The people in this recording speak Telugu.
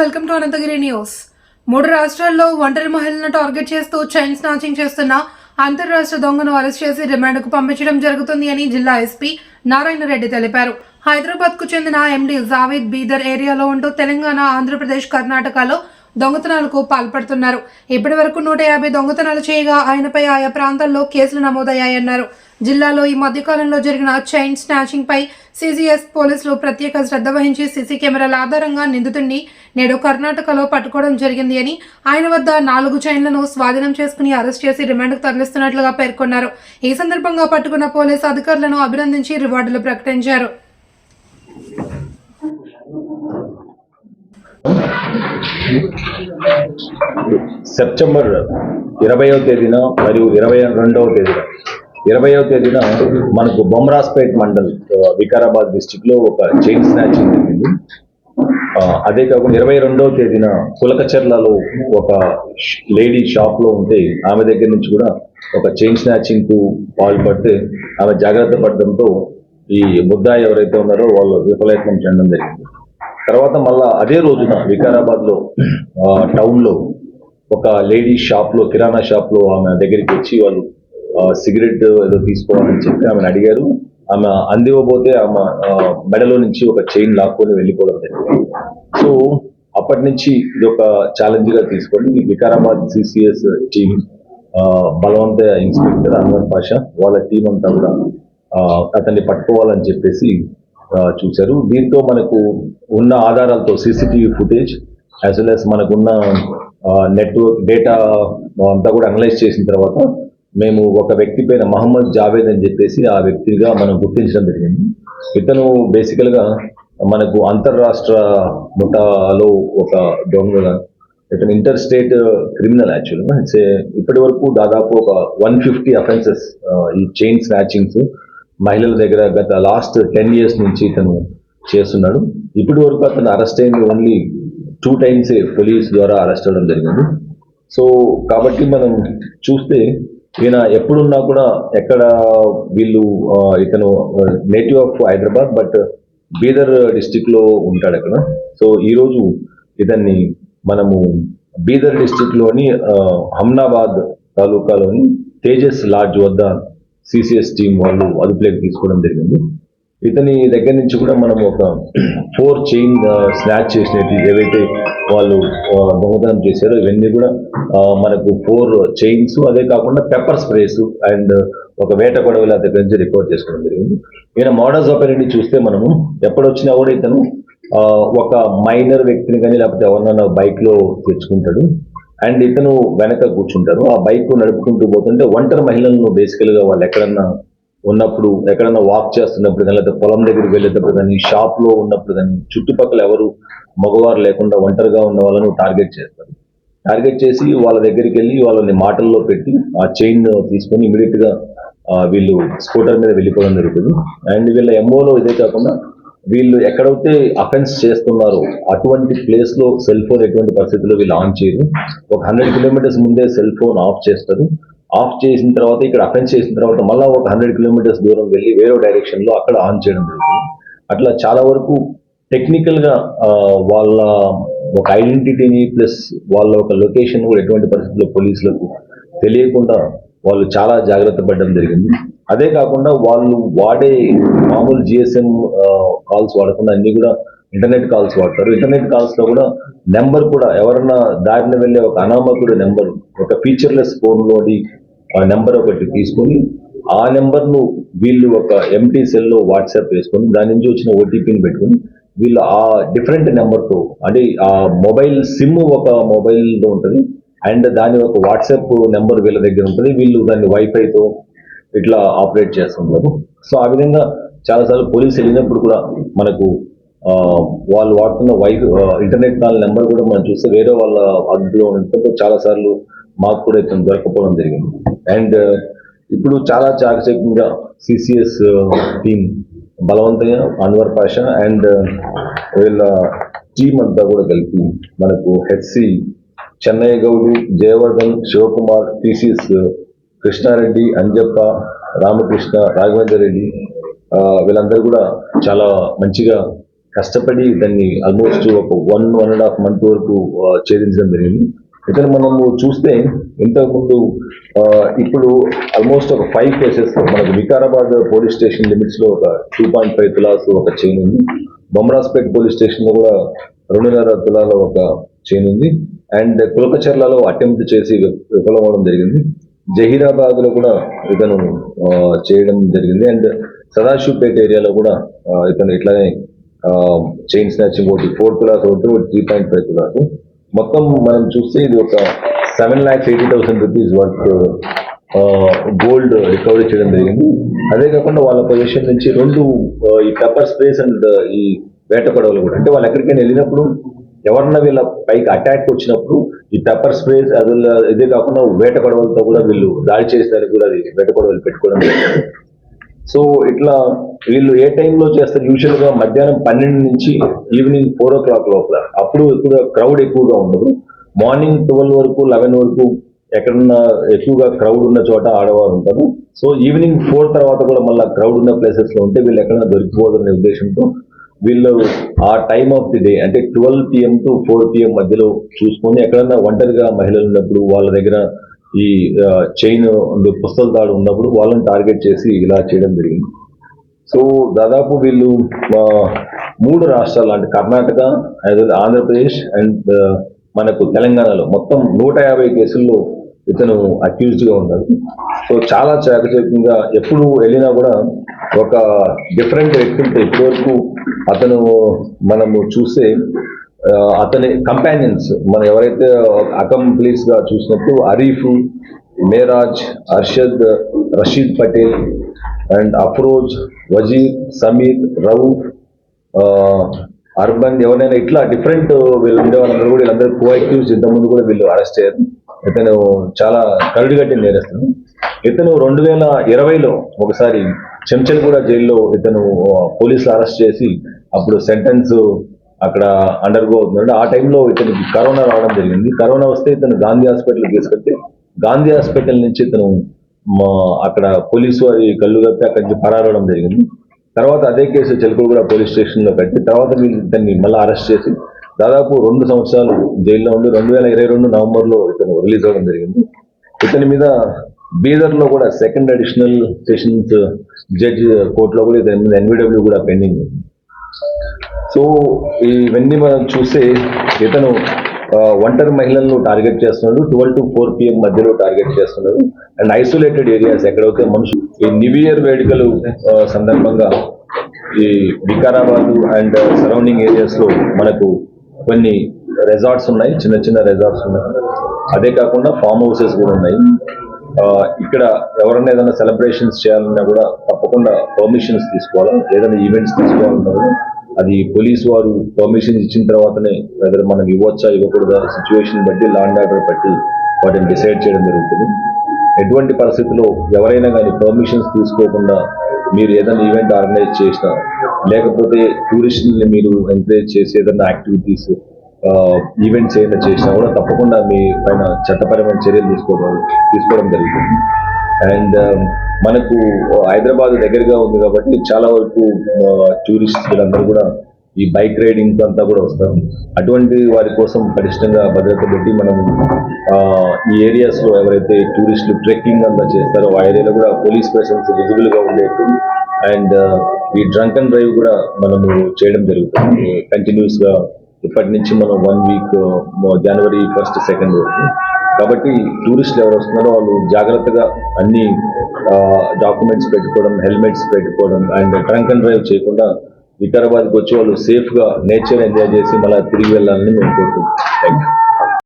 Welcome to Anantagiri news. మూడు రాష్ట్రాల్లో ఒంటరి మహిళలను టార్గెట్ చేస్తూ చైన్ స్నాచింగ్ చేస్తున్న అంతర్రాష్ట్ర దొంగను అరెస్ట్ చేసి రిమాండ్కు పంపించడం జరుగుతుంది అని జిల్లా ఎస్పీ నారాయణ రెడ్డి తెలిపారు. హైదరాబాద్కు చెందిన ఎండి జావేద్ బీదర్ ఏరియాలో ఉంటూ తెలంగాణ ఆంధ్రప్రదేశ్ కర్ణాటకలో దొంగతనాలకు పాల్పడుతున్నారు. ఇప్పటి వరకు నూట యాభై దొంగతనాలు చేయగా ఆయనపై ఆయా ప్రాంతాల్లో కేసులు నమోదయ్యాయన్నారు. జిల్లాలో ఈ మధ్యకాలంలో జరిగిన చైన్ స్నాచింగ్ పై సిజిఎస్ పోలీసులు ప్రత్యేక శ్రద్ధ వహించి సీసీ కెమెరాల ఆధారంగా నిందితుడిని నేడు కర్ణాటకలో పట్టుకోవడం జరిగింది అని ఆయన వద్ద నాలుగు చైన్లను స్వాధీనం చేసుకుని అరెస్ట్ చేసి రిమాండ్కు తరలిస్తున్నట్లుగా పేర్కొన్నారు. ఈ సందర్భంగా పట్టుకున్న పోలీసు అధికారులను అభినందించి రివార్డులు ప్రకటించారు. సెప్టెంబర్ ఇరవయో తేదీన మరియు ఇరవై రెండవ తేదీన ఇరవయో తేదీన మనకు బొమ్రాస్పేట్ మండల్ వికారాబాద్ డిస్టిక్లో ఒక చైన్ స్నాచింగ్ జరిగింది. అదే కాకుండా ఇరవై రెండవ తేదీన కులకచర్లలో ఒక లేడీ షాప్లో ఉంటే ఆమె దగ్గర నుంచి కూడా ఒక చైన్ స్నాచింగ్కు పాల్పడితే ఆమె జాగ్రత్త పడడంతో ఈ ముద్దాయి ఎవరైతే ఉన్నారో వాళ్ళు విఫలయత్నం చేయడం జరిగింది. తర్వాత మళ్ళా అదే రోజున వికారాబాద్లో టౌన్లో ఒక లేడీ షాప్లో కిరాణా షాప్లో ఆమె దగ్గరికి వచ్చి వాళ్ళు సిగరెట్ ఏదో తీసుకోవాలని చెప్పి ఆమెను అడిగారు. ఆమె అందివ్వబోతే ఆమె మెడలో నుంచి ఒక చైన్ లాక్కొని వెళ్ళిపోవడం జరిగింది. సో అప్పటి నుంచి ఇది ఒక ఛాలెంజ్గా తీసుకొని వికారాబాద్ సిసిఎస్ టీం బలవంత ఇన్స్పెక్టర్ అన్వర్ పాషా వాళ్ళ టీం అంతా కూడా అతన్ని పట్టుకోవాలని చెప్పేసి చూశారు. దీంతో మనకు ఉన్న ఆధారాలతో CCTV footage as well as మనకున్న నెట్వర్క్ డేటా అంతా కూడా అనలైజ్ చేసిన తర్వాత మేము ఒక వ్యక్తి పైన మహమ్మద్ జావేద్ అని చెప్పేసి ఆ వ్యక్తిగా మనం గుర్తించడం జరిగింది. ఇతను బేసికల్గా మనకు అంతర్రాష్ట్ర ముఠాలో ఒక దొంగగా ఇతను ఇంటర్ స్టేట్ క్రిమినల్ యాక్చువల్గా. ఇప్పటి వరకు దాదాపు ఒక వన్ ఫిఫ్టీ అఫెన్సెస్ ఈ చైన్ స్నాచింగ్స్ మహిళల దగ్గర గత లాస్ట్ టెన్ ఇయర్స్ నుంచి ఇతను చేస్తున్నాడు. ఇప్పటి వరకు అతను అరెస్ట్ అయింది ఓన్లీ టూ టైమ్స్ పోలీస్ ద్వారా అరెస్ట్ అవ్వడం జరిగింది. సో కాబట్టి మనం చూస్తే ఈయన ఎప్పుడున్నా కూడా ఎక్కడ వీళ్ళు ఇతను native of Hyderabad but Bidar డిస్టిక్లో ఉంటాడు అక్కడ. సో ఈ రోజు ఇతన్ని మనము బీదర్ డిస్టిక్లోని హమ్నాబాద్ తాలూకాలోని తేజస్ లాడ్జ్ వద్ద సిసిఎస్ టీం వాళ్ళు అదుపులోకి తీసుకోవడం జరిగింది. ఇతని దగ్గర నుంచి కూడా మనం ఒక ఫోర్ చైన్ స్నాచ్ చేసినట్టు ఏవైతే వాళ్ళు దొంగతనం చేశారు. ఇవన్నీ కూడా మనకు ఫోర్ చైన్స్. అదే కాకుండా పెప్పర్ స్ప్రేస్ అండ్ ఒక వేట గొడవలు అతని గురించి రికార్డ్ చేసుకోవడం జరిగింది. ఈయన మోడల్స్ ఆపరేటివ్ చూస్తే మనము ఎప్పుడొచ్చినా కూడా ఇతను ఒక మైనర్ వ్యక్తిని కానీ లేకపోతే ఎవరినైనా బైక్లో తెచ్చుకుంటాడు. అండ్ ఇతను వెనక కూర్చుంటారు. ఆ బైక్ నడుపుకుంటూ పోతుంటే ఒంటరి మహిళలను బేసికల్గా వాళ్ళు ఎక్కడన్నా ఉన్నప్పుడు ఎక్కడన్నా వాక్ చేస్తున్నప్పుడు కానీ లేదా పొలం దగ్గరికి వెళ్ళేటప్పుడు కానీ షాప్లో ఉన్నప్పుడు కానీ చుట్టుపక్కల ఎవరు మగవారు లేకుండా ఒంటరిగా ఉన్న వాళ్ళను టార్గెట్ చేస్తారు. టార్గెట్ చేసి వాళ్ళ దగ్గరికి వెళ్ళి వాళ్ళని మాటల్లో పెట్టి ఆ చైన్ తీసుకొని ఇమీడియట్గా వీళ్ళు స్కూటర్ మీద వెళ్ళిపోవడం జరుగుతుంది. అండ్ వీళ్ళ ఎంఓలో ఇదే కాకుండా వీళ్ళు ఎక్కడైతే అఫెన్స్ చేస్తున్నారో అటువంటి ప్లేస్లో సెల్ ఫోన్ ఎటువంటి పరిస్థితుల్లో వీళ్ళు ఆన్ చేయరు. ఒక హండ్రెడ్ కిలోమీటర్స్ ముందే సెల్ ఫోన్ ఆఫ్ చేస్తారు. ఆఫ్ చేసిన తర్వాత ఇక్కడ అఫెన్స్ చేసిన తర్వాత మళ్ళీ ఒక హండ్రెడ్ కిలోమీటర్స్ దూరం వెళ్ళి వేరే డైరెక్షన్లో అక్కడ ఆన్ చేయడం జరుగుతుంది. అట్లా చాలా వరకు టెక్నికల్గా వాళ్ళ ఒక ఐడెంటిటీని ప్లస్ వాళ్ళ ఒక లొకేషన్ కూడా ఎటువంటి పరిస్థితుల్లో పోలీసులకు తెలియకుండా వాళ్ళు చాలా జాగ్రత్త పడడం జరిగింది. అదే కాకుండా వాళ్ళు వాడే మామూలు జిఎస్ఎం కాల్స్ వాడకుండా అన్ని కూడా ఇంటర్నెట్ కాల్స్ వాడతారు. ఇంటర్నెట్ కాల్స్లో కూడా నెంబర్ కూడా ఎవరన్నా దారిన వెళ్ళే ఒక అనామకుడు నెంబర్ ఒక ఫీచర్లెస్ ఫోన్లోని ఆ నెంబర్ ఒకటి తీసుకొని ఆ నెంబర్ను వీళ్ళు ఒక ఎంటీ సెల్లో వాట్సాప్ వేసుకొని దాని నుంచి వచ్చిన ఓటీపీని పెట్టుకొని వీళ్ళు ఆ డిఫరెంట్ నెంబర్తో అంటే ఆ మొబైల్ సిమ్ ఒక మొబైల్లో ఉంటుంది. అండ్ దాని ఒక వాట్సాప్ నెంబర్ వీళ్ళ దగ్గర ఉంటుంది. వీళ్ళు దాన్ని వైఫైతో ఇట్లా ఆపరేట్ చేస్తుంటారు. సో ఆ విధంగా చాలాసార్లు పోలీసు వెళ్ళినప్పుడు కూడా మనకు వాళ్ళు వాడుతున్న వై ఇంటర్నెట్ కాల్ నెంబర్ కూడా మనం చూస్తే వేరే వాళ్ళ అదుపులో ఉండడంతో చాలా సార్లు మాకు కూడా ఇతను దొరకపోవడం జరిగింది. అండ్ ఇప్పుడు చాలా చాకచక్యంగా సిసిఎస్ టీం బలవంతంగా అన్వర్ పాషా అండ్ వీళ్ళ టీం అంతా కూడా కలిపి మనకు హెచ్సి చెన్నై గౌడు జయవర్ధన్ శివకుమార్ టీసీఎస్ కృష్ణారెడ్డి అంజప్ప రామకృష్ణ రాఘవేంద్ర రెడ్డి వీళ్ళందరూ కూడా చాలా మంచిగా కష్టపడి దాన్ని ఆల్మోస్ట్ ఒక one one and half month వరకు ఛేదించడం జరిగింది. ఇతను మనము చూస్తే ఇంతకుముందు ఇప్పుడు ఆల్మోస్ట్ ఒక ఫైవ్ కేసెస్ మనకు వికారాబాద్ పోలీస్ స్టేషన్ లిమిట్స్లో ఒక టూ పాయింట్ ఫైవ్ తులాస్ ఒక చైన్ ఉంది. బొమ్మరాజ్పేట్ పోలీస్ స్టేషన్లో కూడా రెండున్నర తులాల ఒక చైన్ ఉంది. అండ్ కులకచర్లలో అటెంప్ట్ చేసి విఫలమవడం జరిగింది. జహీరాబాద్లో కూడా ఇతను చేయడం జరిగింది. అండ్ సదాశివపేట ఏరియాలో కూడా ఇతను ఇట్లానే Um, చైన్ స్నాచింగ్ ఒకటి ఫోర్ తులాస్ ఒకటి త్రీ పాయింట్ ఫైవ్ తులాస్ మొత్తం మనం చూస్తే ఇది ఒక seven lakhs eighty thousand rupees worth gold recovery చేయడం జరిగింది. అదే కాకుండా వాళ్ళ పొజిషన్ నుంచి రెండు uh, ఈ పెప్పర్ స్ప్రేస్ అండ్ ఈ వేట పడవలు కూడా. అంటే వాళ్ళు ఎక్కడికైనా వెళ్ళినప్పుడు ఎవరన్నా వీళ్ళ పైకి అటాక్ వచ్చినప్పుడు ఈ పెప్పర్ స్ప్రేస్ అది ఇదే కాకుండా వేట పడవలతో కూడా వీళ్ళు దాడి చేసేదానికి కూడా అది వేట గొడవలు పెట్టుకోవడం సో ఇట్లా వీళ్ళు ఏ టైంలో చేస్తారు? యూజువల్గా మధ్యాహ్నం పన్నెండు నుంచి ఈవినింగ్ ఫోర్ ఓ క్లాక్ లోపల. అప్పుడు ఎక్కువ క్రౌడ్ ఎక్కువగా ఉండదు. మార్నింగ్ ట్వెల్వ్ వరకు లెవెన్ వరకు ఎక్కడున్న ఎక్కువగా క్రౌడ్ ఉన్న చోట ఆడవారు ఉంటారు. సో ఈవినింగ్ ఫోర్ తర్వాత కూడా మళ్ళీ క్రౌడ్ ఉన్న ప్లేసెస్లో ఉంటే వీళ్ళు ఎక్కడైనా దొరికిపోదనే ఉద్దేశంతో వీళ్ళు ఆ టైమ్ ఆఫ్ ది డే అంటే twelve PM to four PM మధ్యలో చూసుకొని ఎక్కడన్నా ఒంటరిగా మహిళలు ఉన్నప్పుడు వాళ్ళ దగ్గర ఈ చైన్ పుస్తల దాడు ఉన్నప్పుడు వాళ్ళని టార్గెట్ చేసి ఇలా చేయడం జరిగింది. సో దాదాపు వీళ్ళు మూడు రాష్ట్రాలు అంటే కర్ణాటక అదే ఆంధ్రప్రదేశ్ అండ్ మనకు తెలంగాణలో మొత్తం నూట యాభై కేసుల్లో ఇతను అక్యూజ్డ్గా ఉన్నాడు ఉన్నారు. సో చాలా చాకచక్యంగా ఎప్పుడు వెళ్ళినా కూడా ఒక డిఫరెంట్ వ్యక్తులతో ఇప్పటివరకు అతను మనము చూసే అతని కంపానియన్స్ మనం ఎవరైతే అకంప్లీస్గా చూసినప్పుడు అరీఫ్ మేరాజ్ అర్షద్ రషీద్ పటేల్ అండ్ అఫ్రోజ్ వజీర్ సమీర్ రౌఫ్ అర్బన్ ఎవరైనా ఇట్లా డిఫరెంట్ వీళ్ళు ఉండేవాళ్ళందరూ కూడా వీళ్ళందరూ కో ఇంతకుముందు కూడా వీళ్ళు అరెస్ట్ అయ్యారు. ఇతను చాలా కరుడుగట్టి నేరస్తుడు ఇతను రెండు వేల ఇరవైలో ఒకసారి చెంచల్గూడ జైల్లో ఇతను పోలీసులు అరెస్ట్ చేసి అప్పుడు సెంటెన్స్ అక్కడ అండర్గో అవుతున్నాడు ఆ టైంలో ఇతనికి కరోనా రావడం జరిగింది. కరోనా వస్తే ఇతను గాంధీ హాస్పిటల్ తీసుకెళ్తే గాంధీ హాస్పిటల్ నుంచి ఇతను మా అక్కడ పోలీసు అది కళ్ళు కప్పి అక్కడి నుంచి పరారవడం జరిగింది. తర్వాత అదే కేసు చిలకలగూడ పోలీస్ స్టేషన్లో కట్టి తర్వాత ఇతన్ని మళ్ళీ అరెస్ట్ చేసి దాదాపు రెండు సంవత్సరాలు జైల్లో ఉండి రెండు వేల ఇరవై రెండు నవంబర్లో ఇతను రిలీజ్ అవ్వడం జరిగింది. ఇతని మీద బీదర్లో కూడా సెకండ్ అడిషనల్ సెషన్స్ జడ్జి కోర్టులో కూడా ఇతని మీద ఎన్విడబ్ల్యూ కూడా పెండింగ్ ఉంది. సో ఇవన్నీ మనం చూస్తే ఇతను ఒంటరి మహిళలను టార్గెట్ చేస్తున్నాడు. ట్వెల్వ్ టు ఫోర్ పిఎం మధ్యలో టార్గెట్ చేస్తున్నాడు. అండ్ ఐసోలేటెడ్ ఏరియాస్ ఎక్కడైతే మనుషులు ఈ న్యూ ఇయర్ వేడుకలు సందర్భంగా ఈ వికారాబాద్ అండ్ సరౌండింగ్ ఏరియాస్లో మనకు కొన్ని రెసార్ట్స్ ఉన్నాయి. చిన్న చిన్న రెసార్ట్స్ ఉన్నాయి. అదే కాకుండా ఫామ్ హౌసెస్ కూడా ఉన్నాయి. ఆ, ఇక్కడ ఎవరైనా ఏదైనా సెలబ్రేషన్స్ చేయాలన్నా కూడా తప్పకుండా పర్మిషన్స్ తీసుకోవాలి? ఏదైనా ఈవెంట్స్ తీసుకోవాలన్నా కూడా అది పోలీస్ వారు పర్మిషన్ ఇచ్చిన తర్వాతనే వెదర్ మనం ఇవ్వచ్చా ఇవ్వకూడదా సిచ్యువేషన్ బట్టి లాండ్ ఆర్డర్ బట్టి వాటిని డిసైడ్ చేయడం జరుగుతుంది. ఎటువంటి పరిస్థితుల్లో ఎవరైనా కానీ పర్మిషన్స్ తీసుకోకుండా మీరు ఏదైనా ఈవెంట్ ఆర్గనైజ్ చేసినా లేకపోతే టూరిస్టుల్ని మీరు ఎంకరేజ్ చేసి ఏదైనా యాక్టివిటీస్ ఈవెంట్స్ ఏదైనా చేసినా కూడా తప్పకుండా మీ పైన చట్టపరమైన చర్యలు తీసుకోవడం తీసుకోవడం జరుగుతుంది. అండ్ um, మనకు హైదరాబాద్ దగ్గరగా ఉంది కాబట్టి చాలా వరకు టూరిస్ట్ వీళ్ళందరూ కూడా ఈ బైక్ రైడింగ్ అంతా కూడా వస్తారు. అటువంటి వారి కోసం పటిష్టంగా భద్రత పెట్టి మనం ఈ ఏరియాస్లో ఎవరైతే టూరిస్టులు ట్రెక్కింగ్ అంతా చేస్తారో ఆ ఏరియాలో కూడా పోలీస్ ప్రెసెన్స్ విజిబుల్గా ఉండేట్టు. అండ్ ఈ డ్రంక్ అండ్ డ్రైవ్ కూడా మనము చేయడం జరుగుతుంది. కంటిన్యూస్గా ఇప్పటి నుంచి మనం వన్ వీక్ జనవరి ఫస్ట్ సెకండ్ వరకు. కాబట్టి టూరిస్టులు ఎవరు వస్తున్నారో వాళ్ళు జాగ్రత్తగా అన్ని డాక్యుమెంట్స్ పెట్టుకోవడం హెల్మెట్స్ పెట్టుకోవడం అండ్ ట్రంక్ అండ్ డ్రైవ్ చేయకుండా వికారాబాద్కి వచ్చి వాళ్ళు సేఫ్గా నేచర్ ఎంజాయ్ చేసి మళ్ళీ తిరిగి వెళ్ళాలని మేము కోరుకుంటున్నాం. Thank you